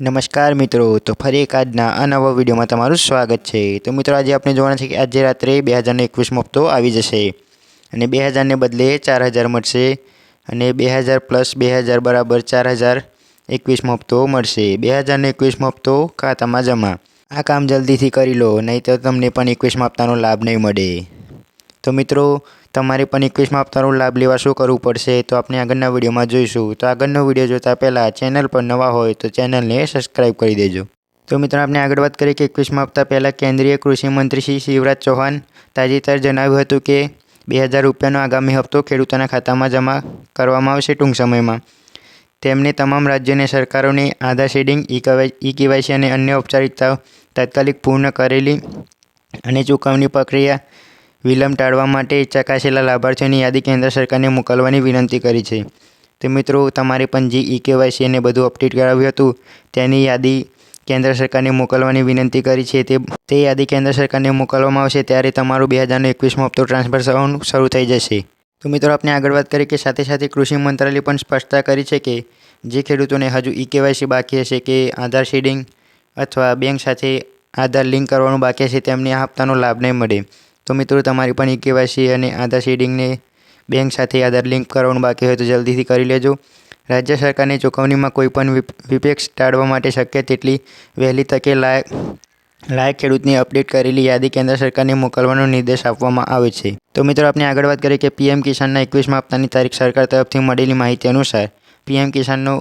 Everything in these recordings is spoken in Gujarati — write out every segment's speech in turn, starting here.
નમસ્કાર મિત્રો, તો ફરી એક આજના આ નવા વિડીયોમાં તમારું સ્વાગત છે. તો મિત્રો, આજે આપણે જોવાના છે કે આજે રાત્રે બે હજારને એકવીસમો હપ્તો આવી જશે અને બે હજારને બદલે ચાર હજાર મળશે અને બે હજાર પ્લસ બે હજાર બરાબર ચાર હજાર એકવીસમો હપ્તો મળશે. બે હજારને એકવીસમો હપ્તો ખાતામાં જમા. આ કામ જલ્દીથી કરી લો નહીં તો તમને પણ એકવીસમા હપ્તાનો લાભ નહીં મળે. તો મિત્રો, તમારે પણ એકવીસમાં હપ્તાનો લાભ લેવા શું કરવું પડશે તો આપણે આગળના વિડીયોમાં જોઈશું. તો આગળનો વીડિયો જોતાં પહેલાં ચેનલ પર નવા હોય તો ચેનલને સબસ્ક્રાઈબ કરી દેજો. તો મિત્રો, આપણે આગળ વાત કરીએ કે એકવીસમાં હપ્તા પહેલાં કેન્દ્રીય કૃષિ મંત્રી શ્રી શિવરાજ ચૌહાણ તાજેતર જણાવ્યું હતું કે બે હજાર રૂપિયાનો આગામી હપ્તો ખેડૂતોના ખાતામાં જમા કરવામાં આવશે ટૂંક સમયમાં. તેમણે તમામ રાજ્યોને સરકારોને આધાર શેડિંગ ઈ કેવાયસી અને અન્ય ઔપચારિકતાઓ તાત્કાલિક પૂર્ણ કરેલી અને ચૂકવણી પ્રક્રિયા વિલંબ ટાળવા માટે ચકાસેલા લાભાર્થીઓની યાદી કેન્દ્ર સરકારને મોકલવાની વિનંતી કરી છે. તો મિત્રો, તમારે પણ જે ઈ કેવાયસી અને બધું અપડેટ કરાવ્યું હતું, તેની યાદી કેન્દ્ર સરકારને મોકલવાની વિનંતી કરી છે. તે તે યાદી કેન્દ્ર સરકારને મોકલવામાં આવશે ત્યારે તમારું બે હજારનો એકવીસમો હપ્તો ટ્રાન્સફર થવાનું શરૂ થઈ જશે. તો મિત્રો આપણે આગળ વાત કરીએ કે સાથે સાથે કૃષિ મંત્રાલય પણ સ્પષ્ટતા કરી છે કે, જે ખેડૂતોને હજુ ઈ કેવાયસી બાકી હશે કે આધાર શેડિંગ અથવા બેંક સાથે આધાર લિંક કરવાનું બાકી હશે, તેમને આ હપ્તાનો લાભ નહીં મળે. તો મિત્રો, તમારી પણ કેવાયસી અને આધાર શેડિંગને બેંક સાથે આધાર લિંક કરવાનું બાકી હોય તો જલ્દીથી કરી લેજો. રાજ્ય સરકારની ચૂકવણીમાં કોઈપણ વિપેક્ષ ટાળવા માટે શક્ય તેટલી વહેલી તકે લાયક લાયક ખેડૂતની અપડેટ કરેલી યાદી કેન્દ્ર સરકારને મોકલવાનો નિર્દેશ આપવામાં આવે છે. તો મિત્રો આપણે આગળ વાત કરીએ કે પીએમ કિસાનના એકવીસમાં હપ્તાની તારીખ સરકાર તરફથી મળેલી માહિતી અનુસાર, પીએમ કિસાનનો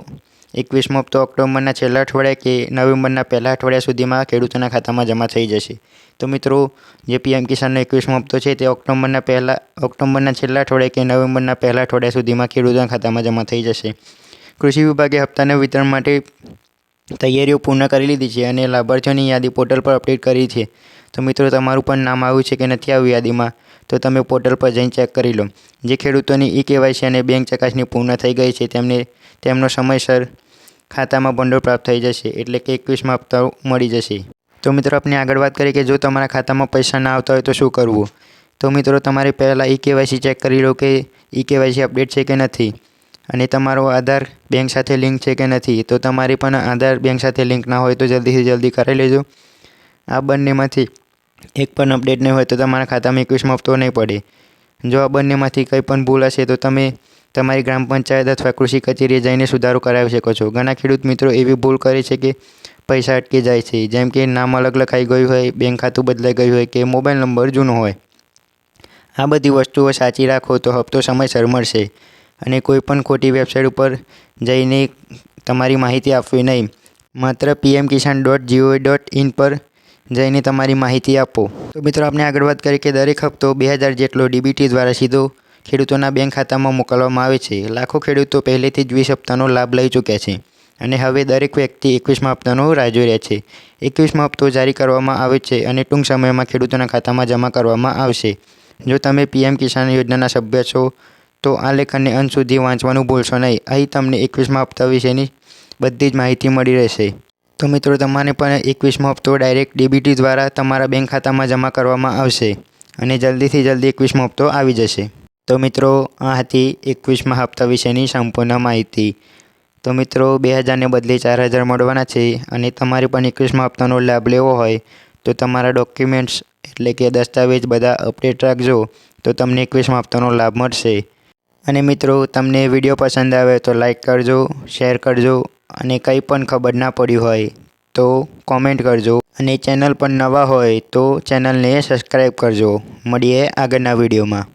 એકવીસમો હપ્તો ઓક્ટોબરના છેલ્લા અઠવાડિયા કે નવેમ્બરના પહેલા અઠવાડિયા સુધીમાં ખેડૂતોના ખાતામાં જમા થઈ જશે. તો મિત્રો જે પીએમ કિસાનનો એકવીસમો હપ્તો છે તે ઓક્ટોબરના પહેલા, ઓક્ટોબરના છેલ્લા અઠવાડિયા કે નવેમ્બરના પહેલા અઠવાડિયા સુધીમાં ખેડૂતોના ખાતામાં જમા થઈ જશે. કૃષિ વિભાગે હપ્તાના વિતરણ માટે તૈયારીઓ પૂર્ણ કરી લીધી છે અને લાભાર્થીઓની યાદી પોર્ટલ પર અપડેટ કરી છે. તો મિત્રો, તમારું પણ નામ આવ્યું છે કે નથી આવ્યું યાદીમાં, તો તમે પોર્ટલ પર જઈને ચેક કરી લો. જે ખેડૂતોની ઈ કેવાયસી અને બેંક ચકાસણી પૂર્ણ થઈ ગઈ છે તેમને, તેમનો સમયસર ખાતામાં ભંડોળ પ્રાપ્ત થઈ જશે એટલે કે એકવીસમાં હપ્તા મળી જશે. તો મિત્રો આપણે આગળ વાત કરીએ કે જો તમારા ખાતામાં પૈસા ના આવતા હોય તો શું કરવું? તો મિત્રો, તમારે પહેલાં ઈ કેવાયસી ચેક કરી લો કે ઈ કેવાયસી અપડેટ છે કે નથી. અને તમારો આધાર બેંક સાથે લિંક છે કે નથી. તો તમારી પણ આધાર બેંક સાથે લિંક ના હોય તો જલ્દીથી જલ્દી કરી લેજો. આ બંનેમાંથી એક પણ અપડેટ નહીં હોય તો તમારા ખાતામાં એકવીસમાં હપ્તો નહીં પડે. જો આ બંનેમાંથી કંઈ પણ ભૂલ હશે તો તમે તમારી ગ્રામ પંચાયત અથવા કૃષિ કચેરીએ જઈને સુધારો કરાવી શકો છો. ઘણા ખેડૂત મિત્રો એવી ભૂલ કરે છે કે પૈસા અટકી જાય છે. જેમ કે નામ અલગ લખાઈ ગયું હોય, બેંક ખાતું બદલાઈ ગયું હોય કે મોબાઈલ નંબર જૂનો હોય. આ બધી વસ્તુઓ સાચી રાખો તો હપ્તો સમયસર મળશે. અને કોઈ પણ ખોટી વેબસાઇટ ઉપર જઈને તમારી માહિતી આપવી નહીં. માત્ર PM Kisan dot GOV dot in પર જઈને તમારી માહિતી આપો. તો મિત્રો, આપણે આગળ વાત કરીએ કે દરેક હપ્તો બે હજાર જેટલો ડીબીટી દ્વારા સીધો ખેડૂતોના બેંક ખાતામાં મોકલવામાં આવે છે. લાખો ખેડૂતો પહેલેથી જ વીસ હપ્તાનો લાભ લઈ ચૂક્યા છે અને હવે દરેક વ્યક્તિ એકવીસમાં હપ્તાનો રાહ જોઈ રહ્યા છે. એકવીસમાં હપ્તો જારી કરવામાં આવે છે અને ટૂંક સમયમાં ખેડૂતોના ખાતામાં જમા કરવામાં આવશે. જો તમે પીએમ કિસાન યોજનાના સભ્ય છો, તો આ લેખનને અંત સુધી વાંચવાનું ભૂલશો નહીં. અહીં તમને એકવીસમાં હપ્તા વિશેની બધી જ માહિતી મળી રહેશે. તો મિત્રો, તમારે પણ એકવીસમો હપ્તો ડાયરેક્ટ ડીબીટી દ્વારા તમારા બેંક ખાતામાં જમા કરવામાં આવશે અને જલ્દીથી જલ્દી એકવીસમો હપ્તો આવી જશે. તો મિત્રો, આ હતી એકવીસમા હપ્તા વિશેની સંપૂર્ણ માહિતી. તો મિત્રો, બે હજારને બદલે ચાર હજાર મળવાના છે અને તમારે પણ એકવીસમા હપ્તાનો લાભ લેવો હોય, તો તમારા ડોક્યુમેન્ટ્સ એટલે કે દસ્તાવેજ બધા અપડેટ રાખજો, તો તમને એકવીસમા હપ્તાનો લાભ મળશે. અને મિત્રો, તમને વીડિયો પસંદ આવે તો લાઈક કરજો, શેર કરજો અને કંઈ પણ ખબર ના પડી હોય તો કોમેન્ટ કરજો. અને ચેનલ પર નવા હોય તો ચેનલને સબસ્ક્રાઈબ કરજો. મળીએ આગળના વિડીયોમાં.